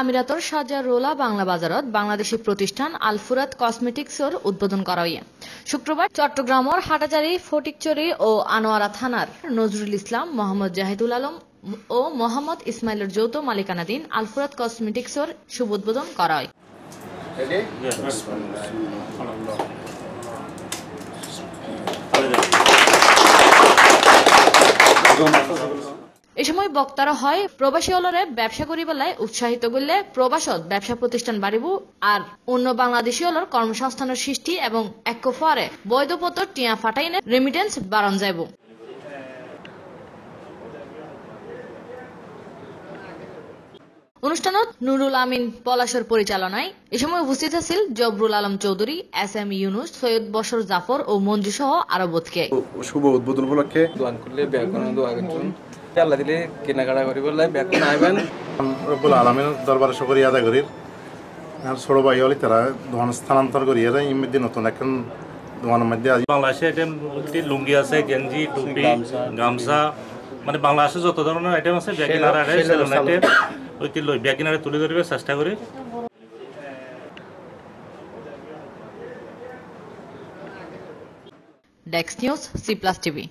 আমিরাতর সাজা রোলা বাংলা বাজারত বাংলাদেশী প্রতিষ্ঠান আলফুরাত কসমেটিক্সর উদ্বোধন হইয়া শুক্রবার চট্টগ্রামর হাটাজারি ফটিকচুরি ও আনোয়ারা থানার নজরুল ইসলাম, মোহাম্মদ জাহিদুল আলম ও মোহাম্মদ ইসমাইলের যৌথ মালিকানাধীন আলফুরাত কসমেটিক্সর শুভ উদ্বোধন করা হয়। এ সময় বক্তারা হয় প্রবাসী অলরে ব্যবসা করিবেলায় উৎসাহিত করলে প্রবাসত ব্যবসা প্রতিষ্ঠান বাড়িব আর অন্য বাংলাদেশি অলর কর্মসংস্থানের সৃষ্টি এবং এক ফরে বৈধপত্র টিয়া ফাটাইনে রেমিটেন্স বাড়ান যাইব। অনুষ্ঠানত নুরুল আমিন পলাশর পরিচালনায় এ সময় উপস্থিত আছিল জবরুল আলম চৌধুরী এস এম ইউনুস সৈয়দ বশর জাফর ও মঞ্জু সহ আরও বোধকে শুভ উদ্বোধন উপলক্ষে দোকান করলে দোয়া আল্লাহ দিলে কেনাকাটা করি বললে ব্যাগন আইবেন। রব্বুল আলমের দরবারে শুকরিয়া আদায় করি। আর ছোট ভাই হলে তারা দোকান স্থানান্তর করি এরা ইমধ্যে নতুন এখন দোকানের মধ্যে আজ বাংলাদেশে আইটেম লুঙ্গি আছে গেঞ্জি টুপি গামছা। মানে বাংলাদেশে যত ধরনের আইটেম আছে আইটেম সেলুন আইটেম ওইটি লই ব্যাগিনারে তুলে ধরবে চেষ্টা করি। ডেক্স নিউজ সি প্লাস টিভি